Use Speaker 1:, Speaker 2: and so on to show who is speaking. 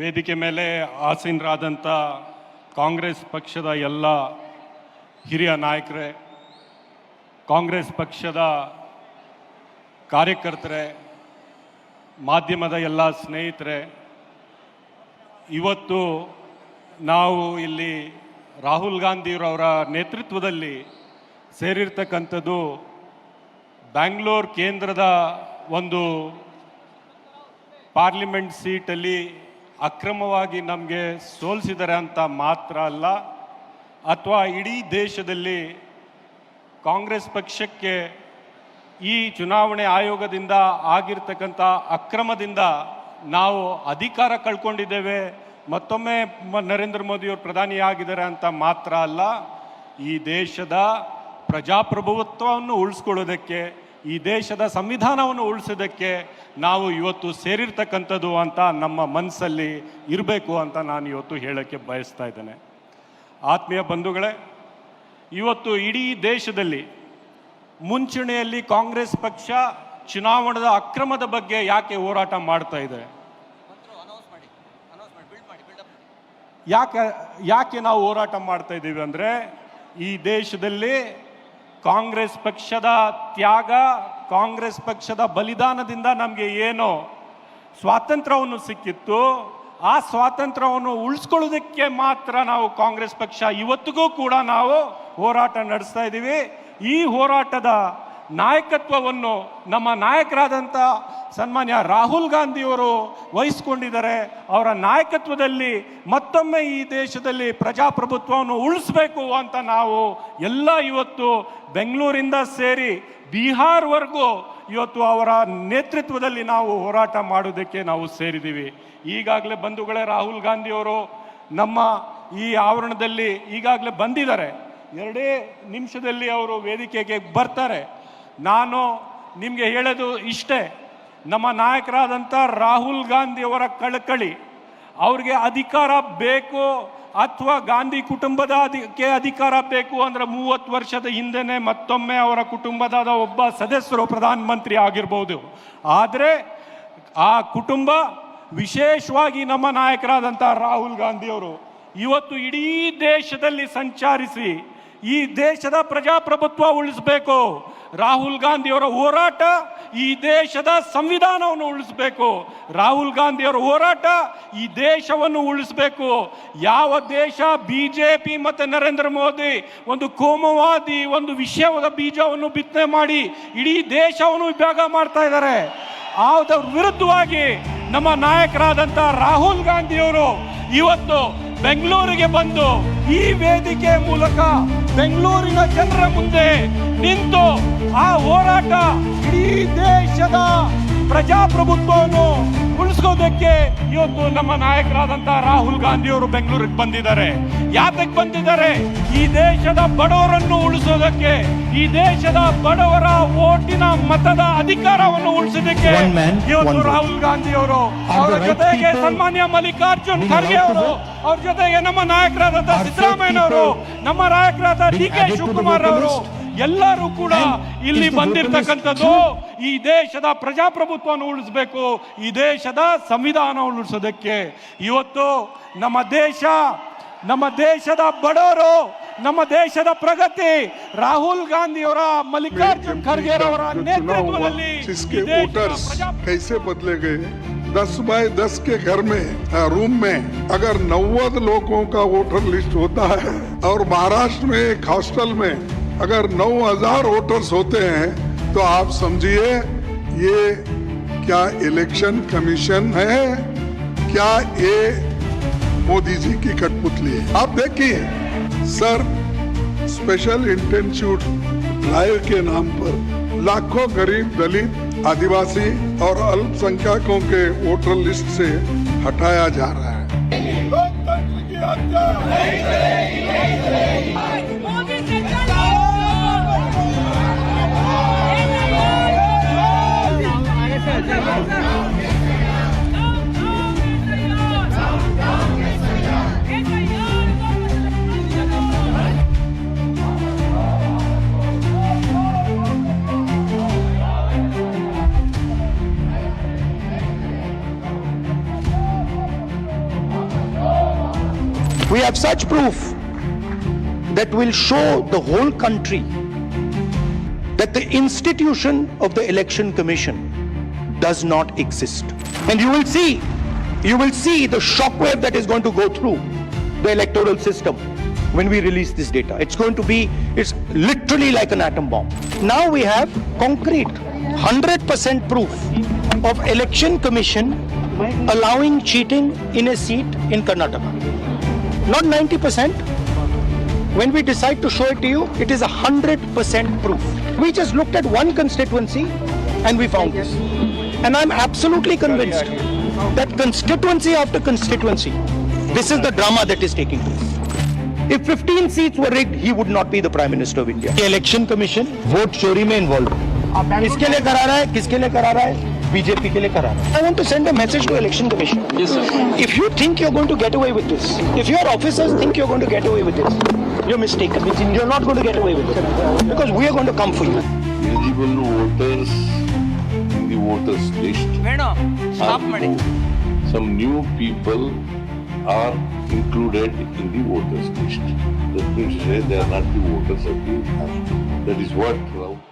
Speaker 1: ವೇದಿಕೆ ಮೇಲೆ ಆಸೀನರಾದಂಥ ಕಾಂಗ್ರೆಸ್ ಪಕ್ಷದ ಎಲ್ಲ ಹಿರಿಯ ನಾಯಕರೇ, ಕಾಂಗ್ರೆಸ್ ಪಕ್ಷದ ಕಾರ್ಯಕರ್ತರೇ, ಮಾಧ್ಯಮದ ಎಲ್ಲ ಸ್ನೇಹಿತರೆ, ಇವತ್ತು ನಾವು ಇಲ್ಲಿ ರಾಹುಲ್ ಗಾಂಧಿಯವರವರ ನೇತೃತ್ವದಲ್ಲಿ ಸೇರಿರ್ತಕ್ಕಂಥದ್ದು ಬ್ಯಾಂಗ್ಳೂರ್ ಕೇಂದ್ರದ ಒಂದು ಪಾರ್ಲಿಮೆಂಟ್ ಸೀಟಲ್ಲಿ ಅಕ್ರಮವಾಗಿ ನಮಗೆ ಸೋಲಿಸಿದರೆ ಅಂತ ಮಾತ್ರ ಅಲ್ಲ, ಅಥವಾ ಇಡೀ ದೇಶದಲ್ಲಿ ಕಾಂಗ್ರೆಸ್ ಪಕ್ಷಕ್ಕೆ ಈ ಚುನಾವಣೆ ಆಯೋಗದಿಂದ ಆಗಿರ್ತಕ್ಕಂಥ ಅಕ್ರಮದಿಂದ ನಾವು ಅಧಿಕಾರ ಕಳ್ಕೊಂಡಿದ್ದೇವೆ, ಮತ್ತೊಮ್ಮೆ ನರೇಂದ್ರ ಮೋದಿಯವರು ಪ್ರಧಾನಿ ಆಗಿದ್ದಾರೆ ಅಂತ ಮಾತ್ರ ಅಲ್ಲ, ಈ ದೇಶದ ಪ್ರಜಾಪ್ರಭುತ್ವವನ್ನು ಉಳಿಸ್ಕೊಳ್ಳೋದಕ್ಕೆ ಈ ದೇಶದ ಸಂವಿಧಾನವನ್ನು ಉಳಿಸೋದಕ್ಕೆ ನಾವು ಇವತ್ತು ಸೇರಿರ್ತಕ್ಕಂಥದ್ದು ಅಂತ ನಮ್ಮ ಮನಸ್ಸಲ್ಲಿ ಇರಬೇಕು ಅಂತ ನಾನು ಇವತ್ತು ಹೇಳೋಕ್ಕೆ ಬಯಸ್ತಾ ಇದ್ದೇನೆ. ಆತ್ಮೀಯ ಬಂಧುಗಳೇ, ಇವತ್ತು ಇಡೀ ದೇಶದಲ್ಲಿ ಮುಂಚೂಣಿಯಲ್ಲಿ ಕಾಂಗ್ರೆಸ್ ಪಕ್ಷ ಚುನಾವಣದ ಅಕ್ರಮದ ಬಗ್ಗೆ ಯಾಕೆ ಹೋರಾಟ ಮಾಡ್ತಾ ಇದೆ? ಯಾಕೆ ಯಾಕೆ ನಾವು ಹೋರಾಟ ಮಾಡ್ತಾ ಇದ್ದೀವಿ ಅಂದರೆ ಈ ದೇಶದಲ್ಲಿ ಕಾಂಗ್ರೆಸ್ ಪಕ್ಷದ ತ್ಯಾಗ, ಕಾಂಗ್ರೆಸ್ ಪಕ್ಷದ ಬಲಿದಾನದಿಂದ ನಮಗೆ ಏನು ಸ್ವಾತಂತ್ರ್ಯವನ್ನು ಸಿಕ್ಕಿತ್ತು. ಆ ಸ್ವಾತಂತ್ರ್ಯವನ್ನು ಉಳಿಸ್ಕೊಳ್ಳೋದಕ್ಕೆ ಮಾತ್ರ ನಾವು ಕಾಂಗ್ರೆಸ್ ಪಕ್ಷ ಇವತ್ತಿಗೂ ಕೂಡ ನಾವು ಹೋರಾಟ ನಡೆಸ್ತಾ ಇದ್ದೀವಿ. ಈ ಹೋರಾಟದ ನಾಯಕತ್ವವನ್ನು ನಮ್ಮ ನಾಯಕರಾದಂಥ ಸನ್ಮಾನ್ಯ ರಾಹುಲ್ ಗಾಂಧಿಯವರು ವಹಿಸ್ಕೊಂಡಿದ್ದಾರೆ. ಅವರ ನಾಯಕತ್ವದಲ್ಲಿ ಮತ್ತೊಮ್ಮೆ ಈ ದೇಶದಲ್ಲಿ ಪ್ರಜಾಪ್ರಭುತ್ವವನ್ನು ಉಳಿಸ್ಬೇಕು ಅಂತ ನಾವು ಎಲ್ಲ ಇವತ್ತು ಬೆಂಗಳೂರಿಂದ ಸೇರಿ ಬಿಹಾರ್ವರೆಗೂ ಇವತ್ತು ಅವರ ನೇತೃತ್ವದಲ್ಲಿ ನಾವು ಹೋರಾಟ ಮಾಡೋದಕ್ಕೆ ನಾವು ಸೇರಿದ್ದೀವಿ. ಈಗಾಗಲೇ ಬಂಧುಗಳೇ ರಾಹುಲ್ ಗಾಂಧಿಯವರು ನಮ್ಮ ಈ ಆವರಣದಲ್ಲಿ ಈಗಾಗಲೇ ಬಂದಿದ್ದಾರೆ. ಎರಡೇ ನಿಮಿಷದಲ್ಲಿ ಅವರು ವೇದಿಕೆಗೆ ಬರ್ತಾರೆ. ನಾನು ನಿಮಗೆ ಹೇಳೋದು ಇಷ್ಟೇ. ನಮ್ಮ ನಾಯಕರಾದಂಥ ರಾಹುಲ್ ಗಾಂಧಿಯವರ ಕಳಕಳಿ, ಅವ್ರಿಗೆ ಅಧಿಕಾರ ಬೇಕು ಅಥವಾ ಗಾಂಧಿ ಕುಟುಂಬದ ಅದಕ್ಕೆ ಅಧಿಕಾರ ಬೇಕು ಅಂದ್ರೆ ಮೂವತ್ತು ವರ್ಷದ ಹಿಂದೆ ಮತ್ತೊಮ್ಮೆ ಅವರ ಕುಟುಂಬದ ಒಬ್ಬ ಸದಸ್ಯರು ಪ್ರಧಾನಮಂತ್ರಿ ಆಗಿರ್ಬೋದು. ಆದರೆ ಆ ಕುಟುಂಬ ವಿಶೇಷವಾಗಿ ನಮ್ಮ ನಾಯಕರಾದಂಥ ರಾಹುಲ್ ಗಾಂಧಿಯವರು ಇವತ್ತು ಇಡೀ ದೇಶದಲ್ಲಿ ಸಂಚರಿಸಿ ಈ ದೇಶದ ಪ್ರಜಾಪ್ರಭುತ್ವ ಉಳಿಸಬೇಕು. ರಾಹುಲ್ ಗಾಂಧಿಯವರ ಹೋರಾಟ ಈ ದೇಶದ ಸಂವಿಧಾನವನ್ನು ಉಳಿಸಬೇಕು. ರಾಹುಲ್ ಗಾಂಧಿಯವರ ಹೋರಾಟ ಈ ದೇಶವನ್ನು ಉಳಿಸಬೇಕು. ಯಾವ ದೇಶ ಬಿ ಜೆ ಪಿ ಮತ್ತು ನರೇಂದ್ರ ಮೋದಿ ಒಂದು ಕೋಮವಾದಿ ಒಂದು ವಿಷಯದ ಬೀಜವನ್ನು ಬಿತ್ತನೆ ಮಾಡಿ ಇಡೀ ದೇಶವನ್ನು ವಿಭಾಗ ಮಾಡ್ತಾ ಇದ್ದಾರೆ. ಆದ ವಿರುದ್ಧವಾಗಿ ನಮ್ಮ ನಾಯಕರಾದಂಥ ರಾಹುಲ್ ಗಾಂಧಿಯವರು ಇವತ್ತು ಬೆಂಗಳೂರಿಗೆ ಬಂದು ಈ ವೇದಿಕೆ ಮೂಲಕ ಬೆಂಗಳೂರಿನ ಜನರ ಮುಂದೆ ನಿಂತು ಆ ಹೋರಾಟ ಇಡೀ ದೇಶದ ಪ್ರಜಾಪ್ರಭುತ್ವವನ್ನು ಉಳಿಸ್ಕೋದಕ್ಕೆ ಇವತ್ತು ನಮ್ಮ ನಾಯಕರಾದಂಥ ರಾಹುಲ್ ಗಾಂಧಿಯವರು ಬೆಂಗಳೂರಿಗೆ ಬಂದಿದ್ದಾರೆ. ಯಾತಕ್ಕೆ ಬಂದಿದ್ದಾರೆ? ಈ ದೇಶದ ಬಡವರನ್ನು ಉಳಿಸೋದಕ್ಕೆ ಈ ದೇಶದ ಬಡವರ ಓಟಿನ ಮತದ ಅಧಿಕಾರವನ್ನು ಉಳಿಸೋದಕ್ಕೆ ಇವತ್ತು ರಾಹುಲ್ ಗಾಂಧಿ ಅವರು ಅವರ ಜೊತೆಗೆ ಸನ್ಮಾನ್ಯ ಮಲ್ಲಿಕಾರ್ಜುನ್ ಖರ್ಗೆ ಅವರು. ಅವ್ರ ಜೊತೆಗೆ ನಮ್ಮ ನಾಯಕರಾದಂಥ
Speaker 2: ಸಿದ್ದರಾಮಯ್ಯ
Speaker 1: ಸಿದ್ದರಾಮಯ್ಯನವರು ನಮ್ಮ ನಾಯಕರಾದ ಡಿ ಕೆ ಶಿವಕುಮಾರ್ ಅವರು? ಎಲ್ಲರೂ ಕೂಡ
Speaker 2: And
Speaker 1: ಇಲ್ಲಿ
Speaker 2: is the voter
Speaker 1: ಬಂದಿರತಕ್ಕಂಥದ್ದು
Speaker 2: list
Speaker 1: ಈ ದೇಶದ ಪ್ರಜಾಪ್ರಭುತ್ವವನ್ನು ಉಳಿಸಬೇಕು ಈ ದೇಶದ ಸಂವಿಧಾನವನ್ನು ಉಳಿಸೋದಕ್ಕೆ ಇವತ್ತು ನಮ್ಮ ದೇಶ ನಮ್ಮ ದೇಶದ ಬಡವರು ನಮ್ಮ ದೇಶದ ಪ್ರಗತಿ ರಾಹುಲ್ ಗಾಂಧಿಯವರ ಮಲ್ಲಿಕಾರ್ಜುನ್ ಖರ್ಗೆ ಅವರ
Speaker 3: जो चुनाव हुआ
Speaker 1: ನೇತೃತ್ವದಲ್ಲಿ
Speaker 3: जिसके
Speaker 1: ಈ ದೇಶದ
Speaker 3: वोटर्स
Speaker 1: ಪ್ರಜಾ-
Speaker 3: कैसे बदले गए दस बाय दस के घर में अ, रूम में अगर नव्वद लोगों का वोटर लिस्ट होता है और महाराष्ट्र में एक हॉस्टल में अगर नौ हज़ार वोटर्स होते हैं तो आप समझिए, ये क्या इलेक्शन कमीशन है? क्या ये मोदी जी की कठपुतली है? आप देखिए, सर स्पेशल इंटेंसिव ड्राइव के नाम पर लाखों गरीब दलित, आदिवासी और अल्पसंख्यकों के वोटर लिस्ट से हटाया जा रहा है।
Speaker 2: We have such proof that will show the whole country that the institution of the election commission does not exist. And you will see, you will see the shockwave that is going to go through the electoral system when we release this data. It's going to be, it's literally like an atom bomb. Now we have concrete, 100% proof of election commission allowing cheating in a seat in Karnataka Not 90%, when we decide to show it to you, it is a hundred percent proof. We just looked at one constituency and we found this. And I'm absolutely convinced that constituency after constituency, this is the drama that is taking place. If 15 seats were rigged, he would not be the Prime Minister of India. Election Commission vote चोरी में involved. किसके लिए करा रहा है किसके लिए करा रहा है BJP ke liye kara. I want to send a message to Election Commission. Yes. If you think you're going to get away with this, if your officers think you're going to get away with this, you're mistaken. You're not going to get away with it because we are going to come for you.
Speaker 4: Eligible voters in the voters list.
Speaker 5: Madam, stop, madam.
Speaker 4: Some new people are included in the voters list. That means they are not the voters of. That is what.